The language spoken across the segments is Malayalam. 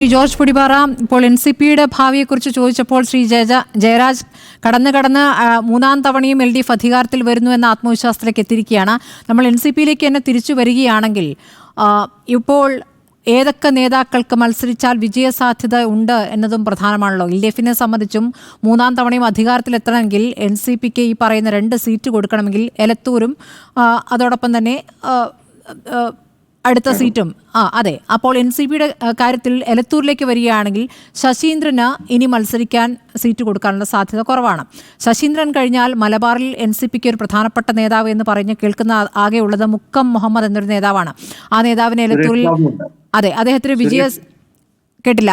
ജോർജ് പുടിപാറ ഇപ്പോൾ എൻ സി പിയുടെ ഭാവിയെക്കുറിച്ച് ചോദിച്ചപ്പോൾ ശ്രീ ജയജ ജയരാജ് കടന്ന് കടന്ന് മൂന്നാം തവണയും എൽ ഡി എഫ് അധികാരത്തിൽ വരുന്നു എന്ന ആത്മവിശ്വാസത്തിലേക്ക് എത്തിയിരിക്കുകയാണ്. നമ്മൾ എൻ സി പിയിലേക്ക് തന്നെ തിരിച്ചു വരികയാണെങ്കിൽ ഇപ്പോൾ ഏതൊക്കെ നേതാക്കൾക്ക് മത്സരിച്ചാൽ വിജയസാധ്യത ഉണ്ട് എന്നതും പ്രധാനമാണല്ലോ. എൽ ഡി എഫിനെ സംബന്ധിച്ചും മൂന്നാം തവണയും അധികാരത്തിലെത്തണമെങ്കിൽ എൻ സി പിക്ക് ഈ പറയുന്ന രണ്ട് സീറ്റ് കൊടുക്കണമെങ്കിൽ എലത്തൂരും അതോടൊപ്പം തന്നെ അടുത്ത സീറ്റും. ആ അതെ. അപ്പോൾ എൻ സി പിയുടെ കാര്യത്തിൽ എലത്തൂരിലേക്ക് വരികയാണെങ്കിൽ ശശീന്ദ്രന് ഇനി മത്സരിക്കാൻ സീറ്റ് കൊടുക്കാനുള്ള സാധ്യത കുറവാണ്. ശശീന്ദ്രൻ കഴിഞ്ഞാൽ മലബാറിൽ എൻ സി പിക്ക് ഒരു പ്രധാനപ്പെട്ട നേതാവ് എന്ന് പറഞ്ഞ് കേൾക്കുന്ന ആകെയുള്ളത് മുക്കം മുഹമ്മദ് എന്നൊരു നേതാവാണ്. ആ നേതാവിനെ എലത്തൂരിൽ അതെ അദ്ദേഹത്തിന് വിജയ കേട്ടില്ല.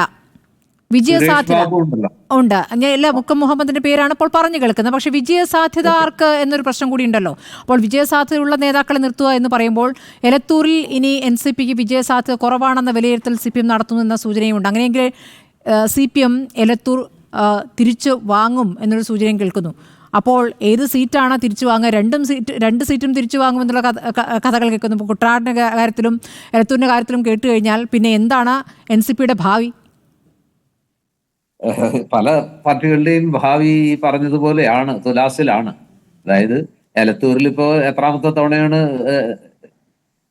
വിജയ സുരേഷ് സാധ്യത ബാബു ഉണ്ടല്ലോ. ഉണ്ട്. എല്ലാ മുക്കം മുഹമ്മദിന്റെ പേരാണ് ഇപ്പോൾ പറഞ്ഞു കേൾക്കുന്നത്. പക്ഷെ വിജയസാധ്യത ആർക്ക് എന്നൊരു പ്രശ്നം കൂടി ഉണ്ടല്ലോ. അപ്പോൾ വിജയസാധ്യത ഉള്ള നേതാക്കളെ നിർത്തുക എന്ന് പറയുമ്പോൾ എലത്തൂരിൽ ഇനി എൻ സി പിക്ക് വിജയസാധ്യത കുറവാണെന്ന വിലയിരുത്തൽ സി പി എം നടത്തുന്നു എന്ന സൂചനയുണ്ട്. അങ്ങനെയെങ്കിൽ സി പി എം എലത്തൂർ തിരിച്ചു വാങ്ങും എന്നൊരു സൂചനയും കേൾക്കുന്നു. അപ്പോൾ ഏത് സീറ്റാണ് തിരിച്ചു വാങ്ങുക? രണ്ടും സീറ്റ് രണ്ട് സീറ്റും തിരിച്ചു വാങ്ങുമെന്നുള്ള കഥ കഥകൾ കേൾക്കുന്നു. ഇപ്പോൾ കുട്ടനാടിന്റെ കാര്യത്തിലും എലത്തൂരിന്റെ കാര്യത്തിലും കേട്ട് കഴിഞ്ഞാൽ പിന്നെ എന്താണ് എൻ സി പിയുടെ ഭാവി? പല പാർട്ടികളുടെയും ഭാവി പറഞ്ഞതുപോലെയാണ് തുലാസിലാണ് അതായത് എലത്തൂരിൽ ഇപ്പോ എത്രാമത്തെ തവണയാണ്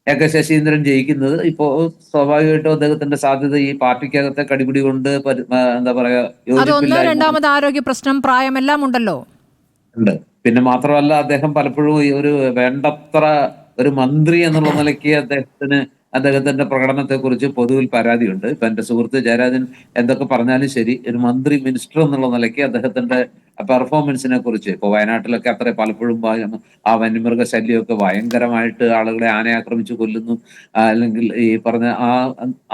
എ കെ ശശീന്ദ്രൻ ജയിക്കുന്നത്. ഇപ്പോ സ്വാഭാവികമായിട്ടും അദ്ദേഹത്തിന്റെ സാധ്യത ഈ പാർട്ടിക്കകത്തെ കടിപിടി കൊണ്ട് എന്താ പറയാ രണ്ടാമത് ആരോഗ്യ പ്രശ്നം പ്രായമെല്ലാം ഉണ്ടല്ലോ. ഉണ്ട്. പിന്നെ മാത്രമല്ല അദ്ദേഹം പലപ്പോഴും ഈ ഒരു വേണ്ടത്ര ഒരു മന്ത്രി എന്നുള്ള നിലയ്ക്ക് അദ്ദേഹത്തിന് അദ്ദേഹത്തിന്റെ പ്രകടനത്തെ കുറിച്ച് പൊതുവിൽ പരാതിയുണ്ട്. ഇപ്പൊ എന്റെ സുഹൃത്ത് ജയരാജൻ എന്തൊക്കെ പറഞ്ഞാലും ശരി ഒരു മന്ത്രി മിനിസ്റ്റർ എന്നുള്ള നിലയ്ക്ക് അദ്ദേഹത്തിന്റെ പെർഫോമൻസിനെ കുറിച്ച് ഇപ്പൊ വയനാട്ടിലൊക്കെ അത്ര പലപ്പോഴും ആ വന്യമൃഗ ശല്യമൊക്കെ ഭയങ്കരമായിട്ട് ആളുകളെ ആനയെ ആക്രമിച്ചു കൊല്ലുന്നു അല്ലെങ്കിൽ ഈ പറഞ്ഞ ആ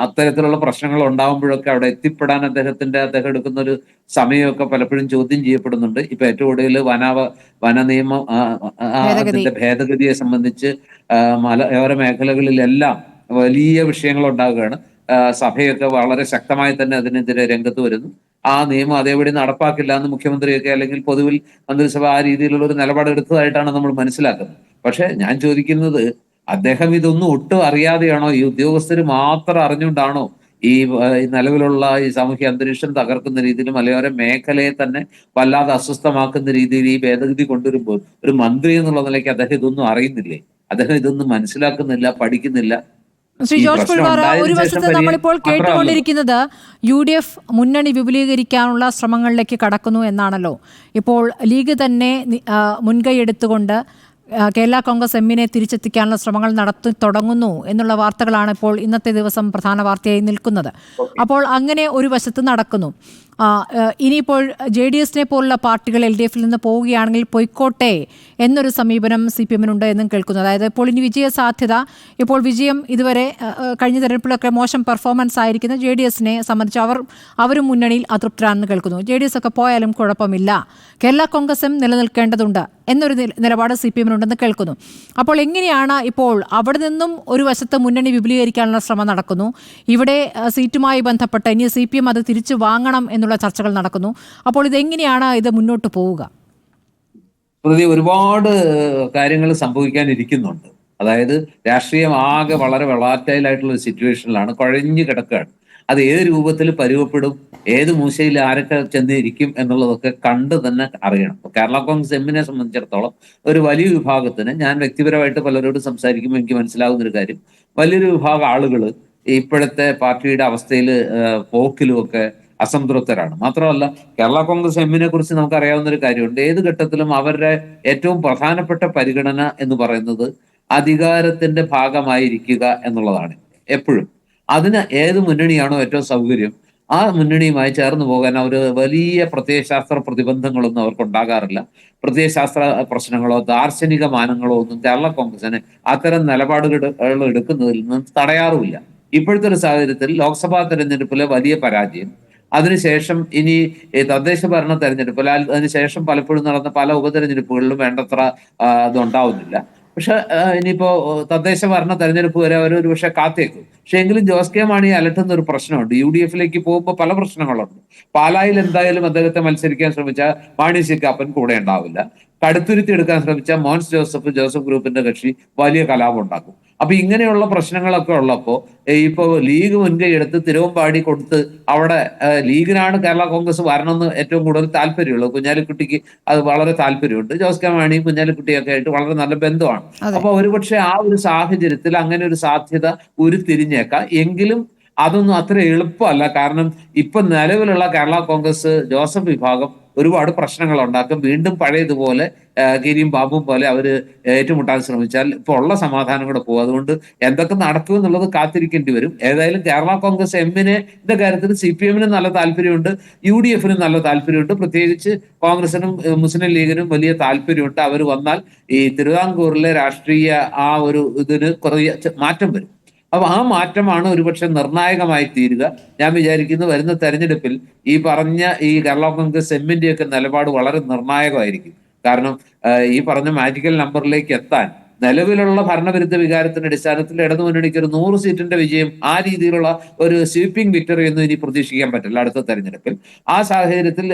അത്തരത്തിലുള്ള പ്രശ്നങ്ങൾ ഉണ്ടാകുമ്പോഴൊക്കെ അവിടെ എത്തിപ്പെടാൻ അദ്ദേഹത്തിന്റെ അദ്ദേഹം എടുക്കുന്ന ഒരു സമയമൊക്കെ പലപ്പോഴും ചോദ്യം ചെയ്യപ്പെടുന്നുണ്ട്. ഇപ്പൊ ഏറ്റവും കൂടുതൽ വനാവ വന നിയമം. അതിന്റെ ഭേദഗതിയെ സംബന്ധിച്ച് മലയോര മേഖലകളിലെല്ലാം വലിയ വിഷയങ്ങൾ ഉണ്ടാവുകയാണ് സഭയൊക്കെ വളരെ ശക്തമായി തന്നെ അതിനെതിരെ രംഗത്ത് വരുന്നു. ആ നിയമം അതേപടി നടപ്പാക്കില്ല എന്ന് മുഖ്യമന്ത്രിയൊക്കെ അല്ലെങ്കിൽ പൊതുവിൽ മന്ത്രിസഭ ആ രീതിയിലുള്ള ഒരു നിലപാടെടുത്തതായിട്ടാണ് നമ്മൾ മനസ്സിലാക്കുന്നത്. പക്ഷെ ഞാൻ ചോദിക്കുന്നത് അദ്ദേഹം ഇതൊന്നും ഒട്ടും അറിയാതെയാണോ ഈ ഉദ്യോഗസ്ഥർ മാത്രം അറിഞ്ഞുകൊണ്ടാണോ ഈ നിലവിലുള്ള ഈ സാമൂഹ്യ അന്തരീക്ഷം തകർക്കുന്ന രീതിയിൽ മലയോര മേഖലയെ തന്നെ വല്ലാതെ അസ്വസ്ഥമാക്കുന്ന രീതിയിൽ ഈ ഭേദഗതി കൊണ്ടുവരുമ്പോൾ ഒരു മന്ത്രി എന്നുള്ള നിലയ്ക്ക് അദ്ദേഹം ഇതൊന്നും അറിയുന്നില്ലേ? അദ്ദേഹം ഇതൊന്നും മനസ്സിലാക്കുന്നില്ല പഠിക്കുന്നില്ല. ശ്രീ ജോർജ് പുൽവാറ ഒരു വശത്ത് നമ്മളിപ്പോൾ കേട്ടുകൊണ്ടിരിക്കുന്നത് യു ഡി എഫ് മുന്നണി വിപുലീകരിക്കാനുള്ള ശ്രമങ്ങളിലേക്ക് കടക്കുന്നു എന്നാണല്ലോ. ഇപ്പോൾ ലീഗ് തന്നെ മുൻകൈ എടുത്തുകൊണ്ട് കേരള കോൺഗ്രസ് എമ്മിനെ തിരിച്ചെത്തിക്കാനുള്ള ശ്രമങ്ങൾ നടത്തി തുടങ്ങുന്നു എന്നുള്ള വാർത്തകളാണ് ഇപ്പോൾ ഇന്നത്തെ ദിവസം പ്രധാന വാർത്തയായി നിൽക്കുന്നത്. അപ്പോൾ അങ്ങനെ ഒരു വശത്ത് നടക്കുന്നു. ഇനിയിപ്പോൾ ജെ ഡി എസിനെ പോലുള്ള പാർട്ടികൾ എൽ ഡി എഫിൽ നിന്ന് പോവുകയാണെങ്കിൽ പൊയ്ക്കോട്ടെ എന്നൊരു സമീപനം സി പി എമ്മിനുണ്ട് എന്നും കേൾക്കുന്നു. അതായത് ഇപ്പോൾ ഇനി വിജയ സാധ്യത ഇപ്പോൾ വിജയം ഇതുവരെ കഴിഞ്ഞ തെരഞ്ഞെടുപ്പിലൊക്കെ മോശം പെർഫോമൻസ് ആയിരിക്കുന്ന ജെ ഡി എസിനെ സംബന്ധിച്ച് അവർ അവരും മുന്നണിയിൽ അതൃപ്തരാണെന്ന് കേൾക്കുന്നു. ജെ ഡി എസ് ഒക്കെ പോയാലും കുഴപ്പമില്ല. കേരള കോൺഗ്രസും നിലനിൽക്കേണ്ടതുണ്ട് എന്നൊരു നില- നിലപാട് സി പി എമ്മിനുണ്ടെന്ന് കേൾക്കുന്നു. അപ്പോൾ എങ്ങനെയാണ് ഇപ്പോൾ അവിടെ നിന്നും ഒരു വശത്ത് മുന്നണി വിപുലീകരിക്കാനുള്ള ശ്രമം നടക്കുന്നു? ഇവിടെ സീറ്റുമായി ബന്ധപ്പെട്ട് ഇനി സി പി എം അത് തിരിച്ചു വാങ്ങണം എന്നുള്ള ചർച്ചകൾ നടക്കുന്നു. അപ്പോൾ ഇത് എങ്ങനെയാണ് ഇത് മുന്നോട്ട് പോവുക? പ്രതി ഒരുപാട് കാര്യങ്ങൾ സംഭവിക്കാനിരിക്കുന്നുണ്ട്. അതായത് രാഷ്ട്രീയം ആകെ വളരെ വളാറ്റൈലായിട്ടുള്ള ഒരു സിറ്റുവേഷനിലാണ് കുഴഞ്ഞു കിടക്കുകയാണ്. അത് ഏത് രൂപത്തിൽ പരുവപ്പെടും ഏത് മൂശയിൽ ആരൊക്കെ ചെന്നിരിക്കും എന്നുള്ളതൊക്കെ കണ്ട് തന്നെ അറിയണം. കേരള കോൺഗ്രസ് എമ്മിനെ സംബന്ധിച്ചിടത്തോളം ഒരു വലിയ വിഭാഗത്തിന് ഞാൻ വ്യക്തിപരമായിട്ട് പലരോട് സംസാരിക്കുമ്പോൾ എനിക്ക് മനസ്സിലാവുന്ന ഒരു കാര്യം വലിയൊരു വിഭാഗം ആളുകൾ ഇപ്പോഴത്തെ പാർട്ടിയുടെ അവസ്ഥയിൽ പോക്കിലും ഒക്കെ അസംതൃപ്തരാണ്. മാത്രമല്ല കേരള കോൺഗ്രസ് എമ്മിനെ കുറിച്ച് നമുക്ക് അറിയാവുന്ന ഒരു കാര്യമുണ്ട്. ഏത് ഘട്ടത്തിലും അവരുടെ ഏറ്റവും പ്രധാനപ്പെട്ട പരിഗണന എന്ന് പറയുന്നത് അധികാരത്തിന്റെ ഭാഗമായിരിക്കുക എന്നുള്ളതാണ് എപ്പോഴും. അതിന് ഏത് മുന്നണിയാണോ ഏറ്റവും സൗകര്യം ആ മുന്നണിയുമായി ചേർന്ന് പോകാൻ അവർ വലിയ പ്രത്യയശാസ്ത്ര പ്രതിബന്ധങ്ങളൊന്നും അവർക്ക് ഉണ്ടാകാറില്ല പ്രത്യയശാസ്ത്ര പ്രശ്നങ്ങളോ ദാർശനിക മാനങ്ങളോ ഒന്നും കേരള കോൺഗ്രസിന് അത്തരം നിലപാടുകൾ എടുക്കുന്നതിൽ നിന്നും തടയാറുമില്ല. ഇപ്പോഴത്തെ ഒരു സാഹചര്യത്തിൽ ലോക്സഭാ തെരഞ്ഞെടുപ്പിലെ വലിയ പരാജയം അതിനുശേഷം ഇനി തദ്ദേശ ഭരണ തെരഞ്ഞെടുപ്പ് അതിനുശേഷം പലപ്പോഴും നടന്ന പല ഉപതെരഞ്ഞെടുപ്പുകളിലും വേണ്ടത്ര ഇതുണ്ടാവുന്നില്ല പക്ഷെ ഇനിയിപ്പോ തദ്ദേശ ഭരണ തെരഞ്ഞെടുപ്പ് വരെ അവർ ഒരു പക്ഷെ കാത്തേക്കും. പക്ഷെ എങ്കിലും ജോസ് കെ മാണി അലട്ടുന്ന ഒരു പ്രശ്നമുണ്ട്. യു ഡി എഫിലേക്ക് പോകുമ്പോൾ പല പ്രശ്നങ്ങളുണ്ട്. പാലായിൽ എന്തായാലും അദ്ദേഹത്തെ മത്സരിക്കാൻ ശ്രമിച്ചാൽ മാണി സി കാപ്പൻ കൂടെ ഉണ്ടാവില്ല. കടുത്തുരുത്തി എടുക്കാൻ ശ്രമിച്ച മോൻസ് ജോസഫ് ജോസഫ് ഗ്രൂപ്പിന്റെ കക്ഷി വലിയ കലാപം ഉണ്ടാക്കും. അപ്പൊ ഇങ്ങനെയുള്ള പ്രശ്നങ്ങളൊക്കെ ഉള്ളപ്പോ ഏ, ഇപ്പൊ ലീഗ് മുൻകൈ എടുത്ത് തിരുവമ്പാടി കൊടുത്ത് അവിടെ ലീഗിനാണ് കേരള കോൺഗ്രസ് വരണമെന്ന് ഏറ്റവും കൂടുതൽ താല്പര്യമുള്ളത്. കുഞ്ഞാലിക്കുട്ടിക്ക് അത് വളരെ താല്പര്യമുണ്ട്. ജോസ് കെ മാണി കുഞ്ഞാലിക്കുട്ടിയൊക്കെ ആയിട്ട് വളരെ നല്ല ബന്ധമാണ്. അപ്പൊ ഒരുപക്ഷെ ആ ഒരു സാഹചര്യത്തിൽ അങ്ങനെ ഒരു സാധ്യത ഉരുത്തിരിഞ്ഞേക്കാം. എങ്കിലും അതൊന്നും അത്ര എളുപ്പമല്ല. കാരണം ഇപ്പൊ നിലവിലുള്ള കേരള കോൺഗ്രസ് ജോസഫ് വിഭാഗം ഒരുപാട് പ്രശ്നങ്ങൾ ഉണ്ടാക്കും വീണ്ടും പഴയതുപോലെ ഗിരിയും ബാബുവും പോലെ അവർ ഏറ്റുമുട്ടാൻ ശ്രമിച്ചാൽ ഇപ്പോൾ ഉള്ള സമാധാനം കൂടെ പോകും. അതുകൊണ്ട് എന്തൊക്കെ നടക്കും എന്നുള്ളത് കാത്തിരിക്കേണ്ടി വരും. ഏതായാലും കേരള കോൺഗ്രസ് എമ്മിനെ ഇതിന്റെ കാര്യത്തിൽ സി പി എമ്മിന് നല്ല താല്പര്യമുണ്ട് യു ഡി എഫിനും നല്ല താല്പര്യമുണ്ട്. പ്രത്യേകിച്ച് കോൺഗ്രസിനും മുസ്ലിം ലീഗിനും വലിയ താല്പര്യമുണ്ട്. അവർ വന്നാൽ ഈ തിരുവിതാംകൂറിലെ രാഷ്ട്രീയ ആ ഒരു ഇതിന് കുറേ മാറ്റം വരും. അപ്പൊ ആ മാറ്റമാണ് ഒരുപക്ഷെ നിർണായകമായി തീരുക. ഞാൻ വിചാരിക്കുന്നു വരുന്ന തെരഞ്ഞെടുപ്പിൽ ഈ പറഞ്ഞ ഈ കേരള കോൺഗ്രസ് എമ്മിന്റെയൊക്കെ നിലപാട് വളരെ നിർണായകമായിരിക്കും. കാരണം ഈ പറഞ്ഞ മാജിക്കൽ നമ്പറിലേക്ക് എത്താൻ നിലവിലുള്ള ഭരണവിരുദ്ധ വികാരത്തിന്റെ അടിസ്ഥാനത്തിൽ ഇടതു മുന്നണിക്ക് ഒരു നൂറ് സീറ്റിന്റെ വിജയം ആ രീതിയിലുള്ള ഒരു സ്വീപ്പിംഗ് വിക്ടറി എന്ന് ഇനി പ്രതീക്ഷിക്കാൻ പറ്റില്ല അടുത്ത തെരഞ്ഞെടുപ്പിൽ. ആ സാഹചര്യത്തിൽ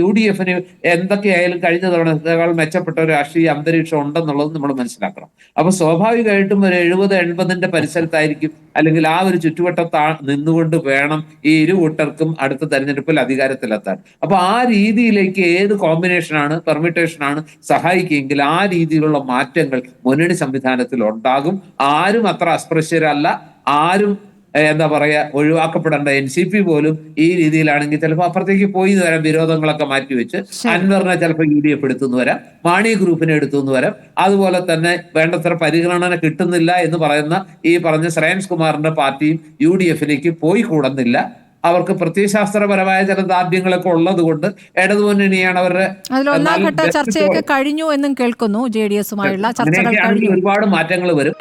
യു ഡി എഫിന് എന്തൊക്കെയായാലും കഴിഞ്ഞ തവണത്തേക്കാൾ മെച്ചപ്പെട്ട ഒരു രാഷ്ട്രീയ അന്തരീക്ഷം ഉണ്ടെന്നുള്ളത് നമ്മൾ മനസ്സിലാക്കണം. അപ്പൊ സ്വാഭാവികമായിട്ടും ഒരു എഴുപത് എൺപതിന്റെ പരിസരത്തായിരിക്കും അല്ലെങ്കിൽ ആ ഒരു ചുറ്റുവട്ടത്താ നിന്നുകൊണ്ട് വേണം ഈ ഇരു കൂട്ടർക്കും അടുത്ത തെരഞ്ഞെടുപ്പിൽ അധികാരത്തിലെത്താൻ. അപ്പൊ ആ രീതിയിലേക്ക് ഏത് കോമ്പിനേഷനാണ് പെർമിറ്റേഷനാണ് സഹായിക്കുമെങ്കിൽ ആ രീതിയിലുള്ള മാറ്റങ്ങൾ മുന്നണി സംവിധാനത്തിൽ ഉണ്ടാകും ആരും അത്ര അസ്പൃശ്യരല്ല. ആരും എന്താ പറയാ ഒഴിവാക്കപ്പെടേണ്ട എൻ സി പി പോലും ഈ രീതിയിലാണെങ്കിൽ ചിലപ്പോൾ അപ്പുറത്തേക്ക് പോയി വരാം വിരോധങ്ങളൊക്കെ മാറ്റിവെച്ച്. അൻവറിനെ ചിലപ്പോൾ യു ഡി എഫ് എടുത്തുനിന്ന് വരാം. മാണി ഗ്രൂപ്പിനെ എടുത്തുനിന്ന് വരാം. അതുപോലെ തന്നെ വേണ്ടത്ര പരിഗണന കിട്ടുന്നില്ല എന്ന് പറയുന്ന ഈ പറഞ്ഞ ശ്രേയൻസ് കുമാറിന്റെ പാർട്ടിയും യു ഡി എഫിലേക്ക് പോയി കൂടുന്നില്ല. അവർക്ക് പ്രത്യയശാസ്ത്രപരമായ ചില ദാർഢ്യങ്ങളൊക്കെ ഉള്ളത് കൊണ്ട് ഇടതുമുന്നണിയാണ് അവരുടെ ചർച്ചയൊക്കെ കഴിഞ്ഞു എന്നും കേൾക്കുന്നു ജെ ഡി എസുമായുള്ള ഒരുപാട് മാറ്റങ്ങൾ വരും.